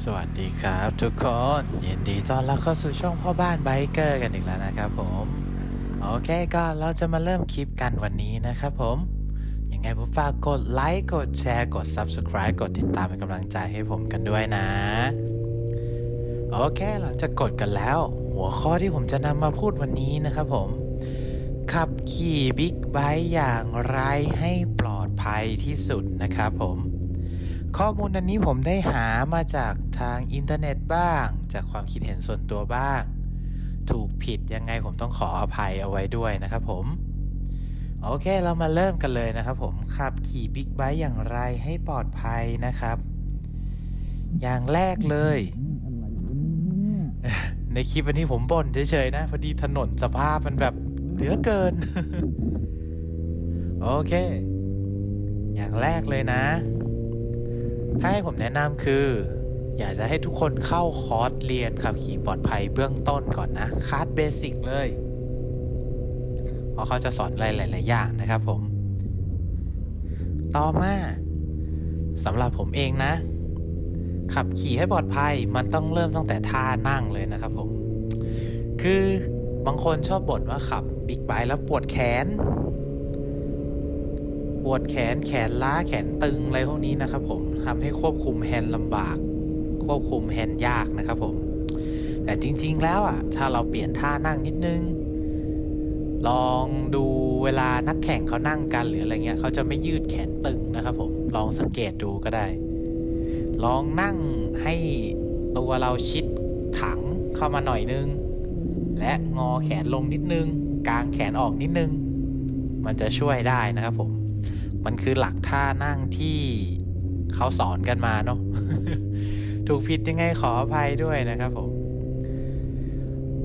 สวัสดีครับทุกคนยินดีต้อนรับเข้าสู่ช่องพ่อบ้านไบเกอร์กันอีกแล้วนะครับผม โอเคก็เราจะมาเริ่มคลิปกันวันนี้นะครับผม ยังไงผมฝากกดไลค์กดแชร์กด Subscribe กดติดตามเป็นกำลังใจให้ผมกันด้วยนะ โอเคหลังจากกดกันแล้ว หัวข้อที่ผมจะนำมาพูดวันนี้นะครับผม ขับขี่บิ๊กไบค์อย่างไรให้ปลอดภัยที่สุดนะครับผมข้อมูลอันนี้ผมได้หามาจาก ทางอินเทอร์เน็ตบ้าง จากความคิดเห็นส่วนตัวบ้าง ถูกผิดยังไงผมต้องขออภัยเอาไว้ด้วยนะครับผม โอเคเรามาเริ่มกันเลยนะครับผม ขับขี่บิ๊กไบค์อย่างไรให้ปลอดภัยนะครับ อย่างแรกเลย ในคลิปวันนี้ผมบ่นเฉยๆนะ พอดีถนนสภาพมันแบบเหลือเกิน โอเค อย่างแรกเลยนะถ้าให้ผมแนะนำคือ อยากจะให้ทุกคนเข้าคอร์สเรียนขับขี่ปลอดภัยเบื้องต้นก่อนนะคลาสเบสิกเลยเพราะเขาจะสอนอะไรหลาย ๆ อย่างนะครับผม ต่อมาสำหรับผมเองนะ ขับขี่ให้ปลอดภัยมันต้องเริ่มตั้งแต่ท่านั่งเลยนะครับผม คือบางคนชอบบ่นว่าขับบิ๊กไบค์แล้วปวดแขน ปวดแขนแขนล้าแขนตึงอะไรพวกนี้นะครับผมทำให้ควบคุมแฮนด์ลำบาก ควบคุมแฮนด์ยากนะครับผม แต่จริงๆแล้วอะ ถ้าเราเปลี่ยนท่านั่งนิดนึง ลองดูเวลานักแข่งเขานั่งกันหรืออะไรเงี้ยเขาจะไม่ยืดแขนตึงนะครับผม ลองสังเกตดูก็ได้ ลองนั่งให้ตัวเราชิดถังเข้ามาหน่อยนึง และงอแขนลงนิดนึง กางแขนออกนิดนึง มันจะช่วยได้นะครับผม มันคือหลักท่านั่งที่เขาสอนกันมาเนาะ ถูกผิดยังไงขออภัยด้วยนะครับผม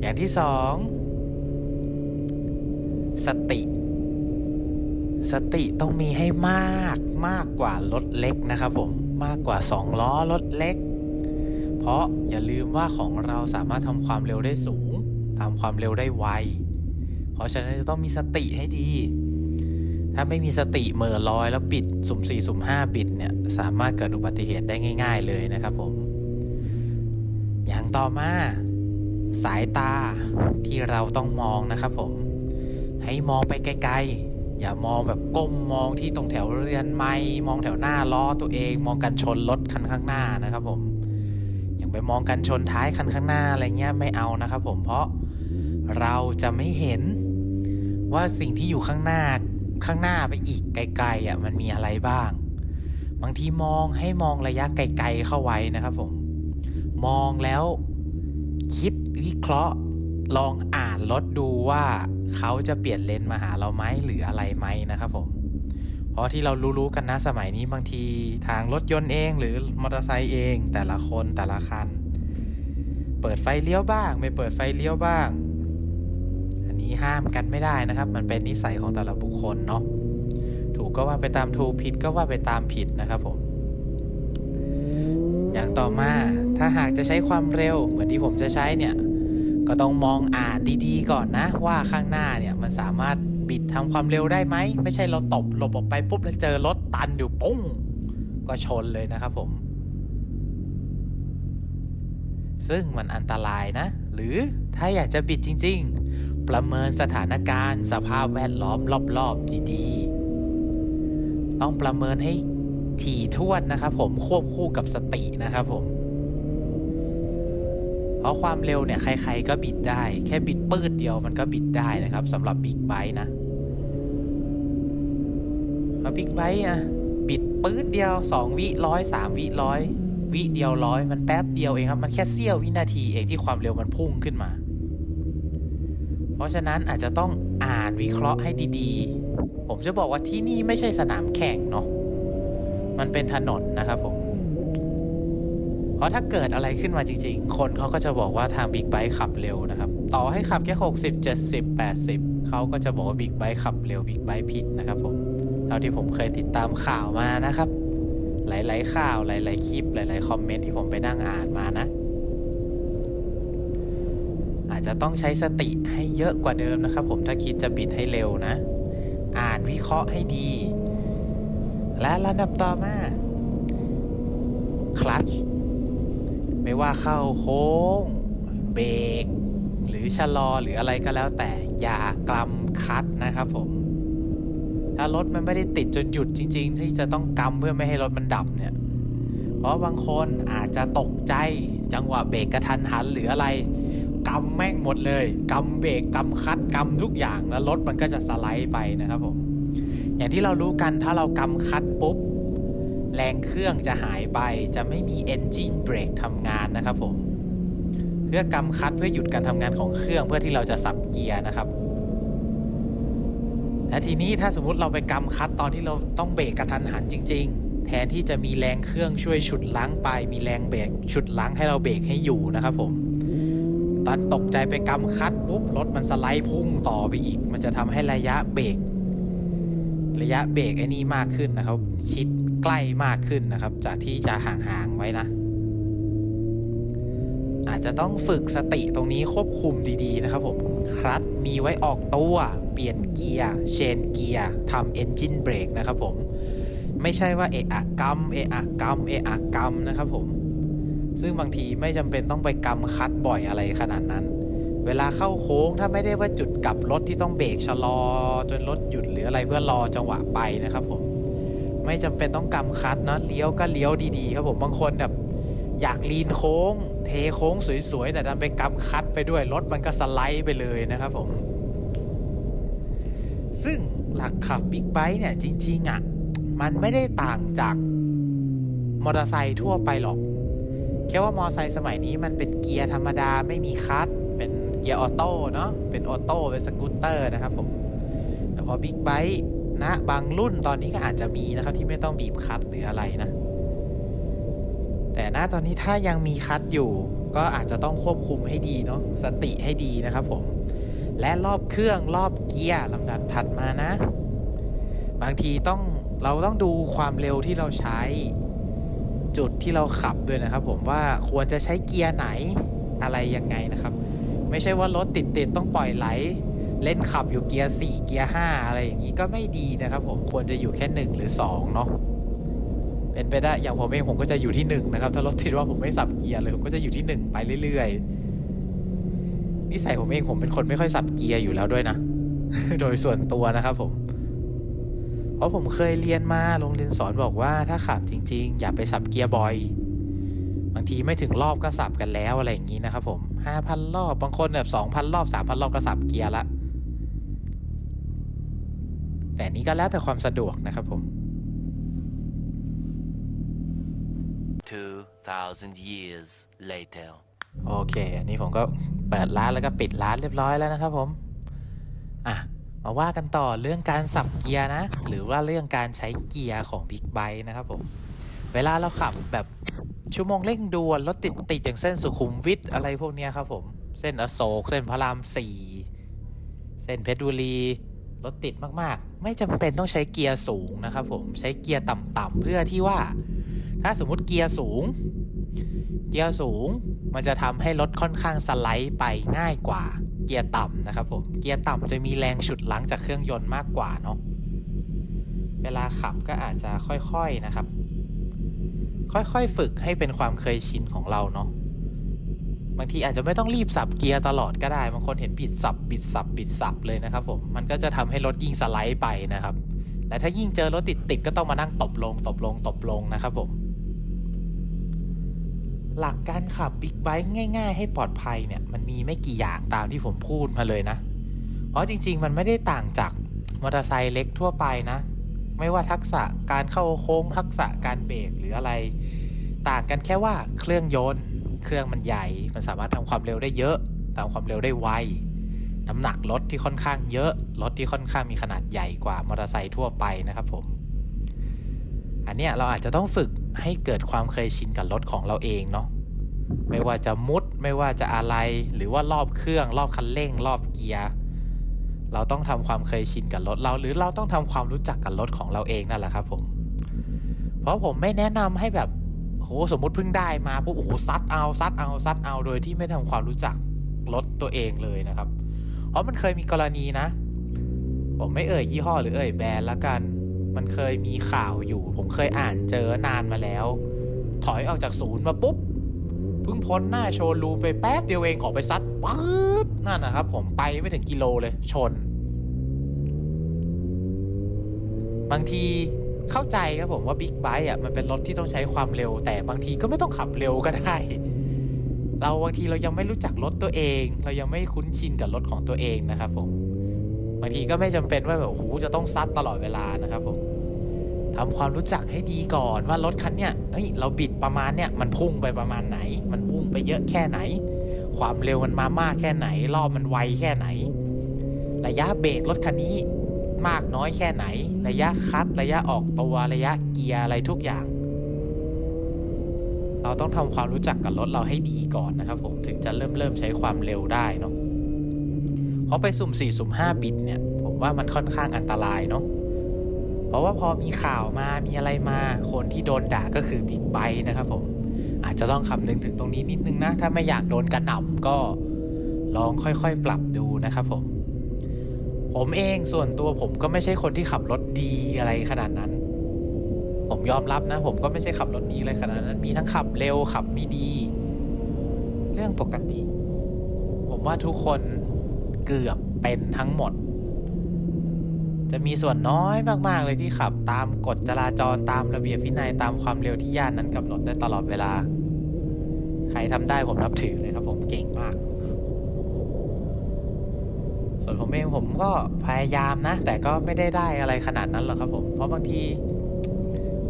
อย่างที่สองสติ สติต้องมีให้มากมากกว่ารถเล็กนะครับผมมากกว่า 2 ล้อรถเล็ก เพราะอย่าลืมว่าของเราสามารถทำความเร็วได้สูงทำความเร็วได้ไว เพราะฉะนั้นจะต้องมีสติให้ดี ถ้าไม่มีสติเหม่อลอยแล้วปิดสุ่มสี่สุ่มห้าปิดเนี่ย สามารถเกิดอุบัติเหตุได้ง่าย ๆ เลยนะครับผม อย่างต่อมาสายตาที่เราต้องมองนะครับผม ให้มองไปไกลๆ อย่ามองแบบก้มมองที่ตรงแถวเรือนไม้มองแถวหน้าล้อตัวเอง มองกันชนรถคันข้างหน้านะครับผมอย่างไปมองกันชนท้ายคันข้างหน้าอะไรเงี้ยไม่เอานะครับผมเพราะเราจะไม่เห็นว่าสิ่งที่อยู่ข้างหน้าข้างหน้าไปอีกไกลๆอะมันมีอะไรบ้าง บางทีมองให้มองระยะไกลๆเข้าไว้นะครับผม มองแล้ว คิดวิเคราะห์ ลองอ่านรถดูว่าเขาจะเปลี่ยนเลนมาหาเราไหมหรืออะไรไหมนะครับผม เพราะที่เรารู้ๆกันนะสมัยนี้บางทีทางรถยนต์เอง หรือมอเตอร์ไซค์เอง แต่ละคนแต่ละคัน เปิดไฟเลี้ยวบ้าง ไม่เปิดไฟเลี้ยวบ้าง อันนี้ห้ามกันไม่ได้นะครับ มันเป็นนิสัยของแต่ละบุคคลเนาะถูกก็ว่าไปตามถูกผิดก็ว่าไปตามผิดนะครับผม อย่างต่อมา ถ้าหากจะใช้ความเร็วเหมือนที่ผมจะใช้เนี่ย ก็ต้องมองอ่านดีๆ ก่อนนะ ว่าข้างหน้าเนี่ยมันสามารถบิดทำความเร็วได้ไหม ไม่ใช่เราตบหลบออกไปปุ๊บแล้วเจอรถตันอยู่ปุ้ง ก็ชนเลยนะครับผม ซึ่งมันอันตรายนะ หรือถ้าอยากจะบิดจริง ๆ ประเมินสถานการณ์ สภาพแวดล้อมรอบๆดีๆ ต้องประเมินให้ถี่ถ้วนนะครับผมควบคู่กับสตินะครับผม เพราะความเร็วเนี่ยใครๆก็บิดได้ แค่บิดปืดเดียวมันก็บิดได้นะครับสำหรับบิ๊กไบค์นะเพราบิ๊กไบค์อะบิดปืดเดียว 2 วิร้อยสามวิร้อยวิเดียวร้อยมันแป๊บเดียวเองครับ มันแค่เสี้ยววินาทีเองที่ความเร็วมันพุ่งขึ้นมา เพราะฉะนั้นอาจจะต้องอ่านวิเคราะห์ให้ดีๆ ผมจะบอกว่าที่นี่ไม่ใช่สนามแข่งเนาะมันเป็นถนนนะครับผม เพราะถ้าเกิดอะไรขึ้นมาจริงๆ คนเขาก็จะบอกว่าทางบิ๊กไบค์ขับเร็วนะครับ ต่อให้ขับแค่ 60 70 80 เขาก็จะบอกว่าบิ๊กไบค์ขับเร็วบิ๊กไบค์ผิดนะครับผม เท่าที่ผมเคยติดตามข่าวมานะครับ หลายๆข่าวหลายๆคลิปหลายๆคอมเมนต์ที่ผมไปนั่งอ่านมานะ อาจจะต้องใช้สติให้เยอะกว่าเดิมนะครับ ผมถ้าคิดจะบิดให้เร็วนะ อ่านวิเคราะห์ให้ดี และระดับต่อมาคลัตช ไม่ว่าเข้าโค้ง เบรก หรือชะลอหรืออะไรก็แล้วแต่อย่ากลำคัดนะครับผม ถ้ารถมันไม่ได้ติดจนหยุดจริง ๆ ที่จะต้องกำเพื่อไม่ให้รถมันดับเนี่ย เพราะบางคนอาจจะตกใจจังหวะเบรกกระทันหันหรืออะไรกำแม่งหมดเลยกำเบรกกำคัดกำทุกอย่างแล้วรถมันก็จะสไลด์ไปนะครับผม อย่างที่เรารู้กันถ้าเรากำคัดปุ๊บ แรงเครื่องจะหายไปจะไม่มี engine brake ทำงานนะครับผมเพื่อกำคัดเพื่อหยุดการทำงานของเครื่องเพื่อที่เราจะสับเกียร์นะครับ และทีนี้ถ้าสมมติเราไปกำคัดตอนที่เราต้องเบรกกระทันหันจริง ๆ แทนที่จะมีแรงเครื่องช่วยฉุดล้างไป มีแรงเบรกฉุดล้างให้เราเบรกให้อยู่นะครับผมตอนตกใจไปกำคัดปุ๊บรถมันสไลด์พุ่งต่อไปอีก มันจะทำให้ระยะเบรกระยะเบรกไอ้นี่มากขึ้นนะครับ ชิด ใกล้มากขึ้นนะครับ จากที่จะห่างๆไว้นะ อาจจะต้องฝึกสติตรงนี้ควบคุมดีๆนะครับผมคลัตมีไว้ออกตัว เปลี่ยนเกียร์เชนเกียร์ทำเอนจินเบรกนะครับผมไม่ใช่ว่าเอะอะกำเอะอะกำเอะอะกำนะครับผมซึ่งบางทีไม่จำเป็นต้องไปกำคัดบ่อยอะไรขนาดนั้น เวลาเข้าโค้งถ้าไม่ได้ว่าจุดกลับรถที่ต้องเบรกชะลอ จนรถหยุดหรืออะไรเพื่อรอจังหวะไปนะครับผม ไม่จำเป็นต้องกำคัดนะเลี้ยวก็เลี้ยวดีๆ ครับผมบางคนแบบอยากลีนโค้ง เทโค้งสวยๆ แต่ดันไปกำคัดไปด้วยรถมันก็สไลด์ไปเลยนะครับผม ซึ่งหลักขับบิ๊กไบค์เนี่ยจริงๆอะมันไม่ได้ต่างจากมอเตอร์ไซค์ทั่วไปหรอก แค่ว่ามอเตอร์ไซค์สมัยนี้มันเป็นเกียร์ธรรมดาไม่มีคลัตช์เป็นเกียร์ออโต้เนาะเป็นออโต้เป็นสกูตเตอร์นะครับผมแต่พอบิ๊กไบค์ นะบางรุ่นตอนนี้ก็อาจจะมีนะครับที่ไม่ต้องบีบคลัตช์หรืออะไรนะ แต่ณตอนนี้ถ้ายังมีคลัตช์อยู่ ก็อาจจะต้องควบคุมให้ดีเนาะสติให้ดีนะครับผม และรอบเครื่องรอบเกียร์ลำดับถัดมานะ บางทีต้องเราต้องดูความเร็วที่เราใช้ จุดที่เราขับด้วยนะครับ ผมว่าควรจะใช้เกียร์ไหนอะไรยังไงนะครับ ไม่ใช่ว่ารถติดติดๆต้องปล่อยไหล เล่นขับอยู่เกียร์ 4 เกียร์ 5 อะไรอย่างนี้ก็ไม่ดีนะครับผมควรจะอยู่แค่ 1 หรือ 2 เนาะเป็นไปได้อย่างผมเองผมก็จะอยู่ที่ 1 นะครับ ถ้ารถติดว่าผมไม่สับเกียร์เลยผมก็จะอยู่ที่ 1 ไปเรื่อยๆนิสัยผมเองผมเป็นคนไม่ค่อยสับเกียร์อยู่แล้วด้วยนะ โดยส่วนตัวนะครับผม เพราะผมเคยเรียนมาโรงเรียนสอนบอกว่าถ้าขับจริง ๆ อย่าไปสับเกียร์บ่อยบางทีไม่ถึงรอบก็สับกันแล้วอะไรอย่างนี้นะครับผม5,000 รอบ บางคนแบบ2,000 รอบ 3,000 รอบก็สับเกียร์ละ แต่นี้ก็แล้วแต่ความสะดวกนะครับผม 2,000 years later. โอเค อันนี้ผมก็เปิดร้านแล้วก็ปิดร้านเรียบร้อยแล้วนะครับผม อะ มาว่ากันต่อเรื่องการสับเกียร์นะ หรือว่าเรื่องการใช้เกียร์ของบิ๊กไบค์นะครับผม เวลาเราขับแบบชั่วโมงเร่งด่วนรถติดติดอย่างเส้นสุขุมวิทอะไรพวกเนี้ยครับผม เส้นอโศก เส้นพระรามสี่ เส้นเพชรบุรี รถติดมากๆ ไม่จำเป็นต้องใช้เกียร์สูงนะครับผมใช้เกียร์ต่ำๆเพื่อที่ว่า ถ้าสมมุติเกียร์สูง เกียร์สูงมันจะทำให้รถค่อนข้างสไลด์ไปง่ายกว่า เกียร์ต่ำนะครับผมเกียร์ต่ำจะมีแรงฉุดล้างจากเครื่องยนต์มากกว่าเนาะเวลาขับก็อาจจะค่อยๆนะครับ ค่อยๆฝึกให้เป็นความเคยชินของเราเนาะ บางทีอาจจะไม่ต้องรีบสับเกียร์ตลอดก็ได้ บางคนเห็นบิดสับบิดสับบิดสับเลยนะครับผม มันก็จะทำให้รถยิ่งสไลด์ไปนะครับ และถ้ายิ่งเจอรถติดติดก็ต้องมานั่งตบลง ตบลง ตบลงนะครับผม หลักการขับบิ๊กไบค์ง่าย ๆ ให้ปลอดภัยเนี่ย มันมีไม่กี่อย่างตามที่ผมพูดมาเลยนะ เพราะจริง ๆ มันไม่ได้ต่างจากมอเตอร์ไซค์เล็กทั่วไปนะ ไม่ว่าทักษะการเข้าโค้งทักษะการเบรกหรืออะไร ต่างกันแค่ว่าเครื่องยนต์ เครื่องมันใหญ่ มันสามารถทำความเร็วได้เยอะทำความเร็วได้ไว น้ำหนักรถที่ค่อนข้างเยอะ รถที่ค่อนข้างมีขนาดใหญ่กว่ามอเตอร์ไซค์ทั่วไปนะครับผม อันเนี้ยเราอาจจะต้องฝึกให้เกิดความเคยชินกับรถของเราเองเนาะ ไม่ว่าจะมุด ไม่ว่าจะอะไร หรือว่ารอบเครื่อง รอบคันเร่ง รอบเกียร์ เราต้องทำความเคยชินกับรถเรา หรือเราต้องทำความรู้จักกับรถของเราเองนั่นแหละครับผม เพราะผมไม่แนะนำให้แบบ โหสมมติเพิ่งได้มาปุ๊บโอ้โหซัดเอาซัดเอาซัดเอาโดยที่ไม่ทำความรู้จักรถตัวเองเลยนะครับ เพราะมันเคยมีกรณีนะ ผมไม่เอ่ยยี่ห้อหรือเอ่ยแบรนด์ละกัน มันเคยมีข่าวอยู่ ผมเคยอ่านเจอนานมาแล้ว ถอยออกจากศูนย์มาปุ๊บเพิ่งพ้นหน้าโชว์รูมไปแป๊บเดียวเองออกไปซัดป๊๊ดนั่นนะครับ ผมไปไม่ถึงกิโลเลยชน บางที เข้าใจครับผมว่าบิ๊กไบค์อะมันเป็นรถที่ต้องใช้ความเร็ว แต่บางทีก็ไม่ต้องขับเร็วก็ได้ เราบางทีเรายังไม่รู้จักรถตัวเอง เรายังไม่คุ้นชินกับรถของตัวเองนะครับผมบางทีก็ไม่จำเป็นว่าแบบโอ้โหจะต้องซัดตลอดเวลานะครับผมทำความรู้จักให้ดีก่อนว่ารถคันเนี้ยเฮ้ยเราบิดประมาณเนี้ยมันพุ่งไปประมาณไหน มันพุ่งไปเยอะแค่ไหน ความเร็วมันมามากแค่ไหน รอบมันไวแค่ไหน ระยะเบรกรถคันนี้ มากน้อยแค่ไหน ระยะคัดระยะออกตัวระยะเกียร์อะไรทุกอย่าง เราต้องทำความรู้จักกับรถเราให้ดีก่อนนะครับผมถึงจะเริ่มเริ่มใช้ความเร็วได้เนาะเพราะไปสุ่ม4สุ่ม5บิตเนี่ย ผมว่ามันค่อนข้างอันตรายเนาะเพราะว่าพอมีข่าวมามีอะไรมาคนที่โดนด่าก็คือบิ๊กไบค์นะครับผมอาจจะต้องคำนึงถึงตรงนี้นิดนึงนะ ถ้าไม่อยากโดนกระหน่ำก็ลองค่อยๆ ปรับดูนะครับผม ผมเองส่วนตัวผมก็ไม่ใช่คนที่ขับรถดีอะไรขนาดนั้น ผมยอมรับนะ ผมก็ไม่ใช่ขับรถดีอะไรขนาดนั้น มีทั้งขับเร็วขับไม่ดี เรื่องปกติ ผมว่าทุกคนเกือบเป็นทั้งหมด จะมีส่วนน้อยมาก ๆ เลยที่ขับตามกฎจราจรตามระเบียบวินัยตามความเร็วที่ย่านนั้นกำหนดได้ตลอดเวลา ใครทำได้ผมนับถือเลยครับผมเก่งมาก ส่วนผมเองผมก็พยายามนะ แต่ก็ไม่ได้ได้อะไรขนาดนั้นหรอกครับผม เพราะบางที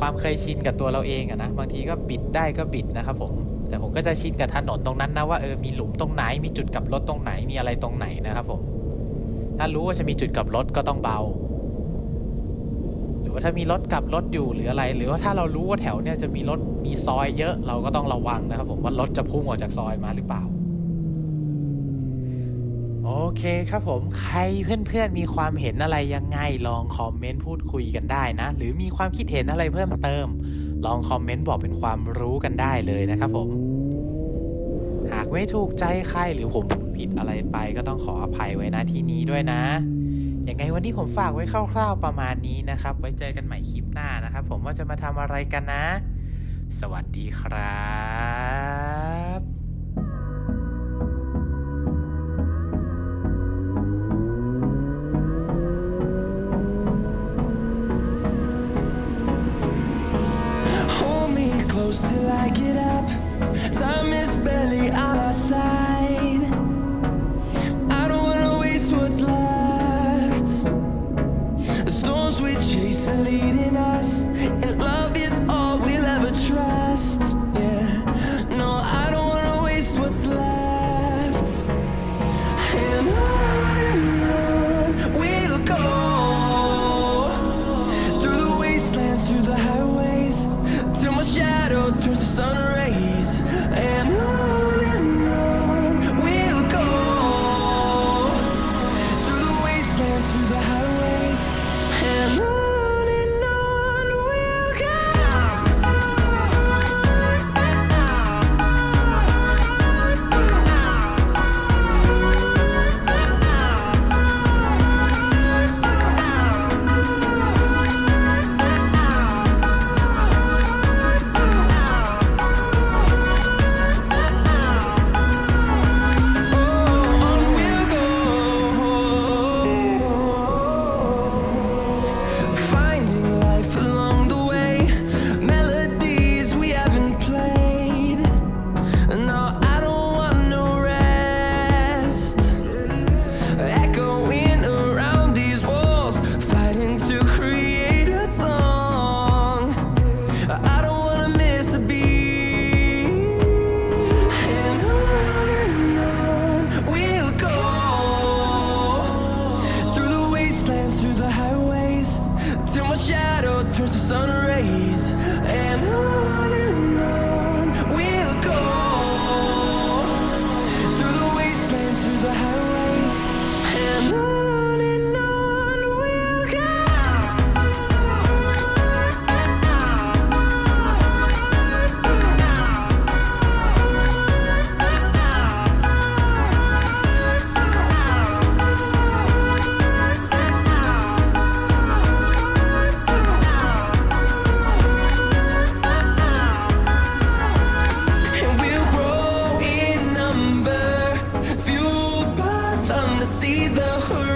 ความเคยชินกับตัวเราเองอะนะ บางทีก็บิดได้ก็บิดนะครับผม แต่ผมก็จะชินกับถนนตรงนั้นนะว่าเออ มีหลุมตรงไหน มีจุดกลับรถตรงไหน มีอะไรตรงไหนนะครับผม ถ้ารู้ว่าจะมีจุดกลับรถก็ต้องเบา หรือว่าถ้ามีรถกลับรถอยู่หรืออะไร หรือว่าถ้าเรารู้ว่าแถวเนี่ยจะมีรถมีซอยเยอะ เราก็ต้องระวังนะครับผมว่ารถจะพุ่งออกจากซอยมาหรือเปล่า โอเคครับผมใครเพื่อนๆมีความเห็นอะไรยังไง ลองคอมเมนต์พูดคุยกันได้นะ หรือมีความคิดเห็นอะไรเพิ่มเติม ลองคอมเมนต์บอกเป็นความรู้กันได้เลยนะครับผม หากไม่ถูกใจใครหรือผมพูดผิดอะไรไป ก็ต้องขออภัยไว้นะที่นี้ด้วยนะยังไงวันนี้ผมฝากไว้คร่าวๆประมาณนี้นะครับ ไว้เจอกันใหม่คลิปหน้านะครับ ผมว่าจะมาทำอะไรกันนะ สวัสดีครับ wanna see the horizon.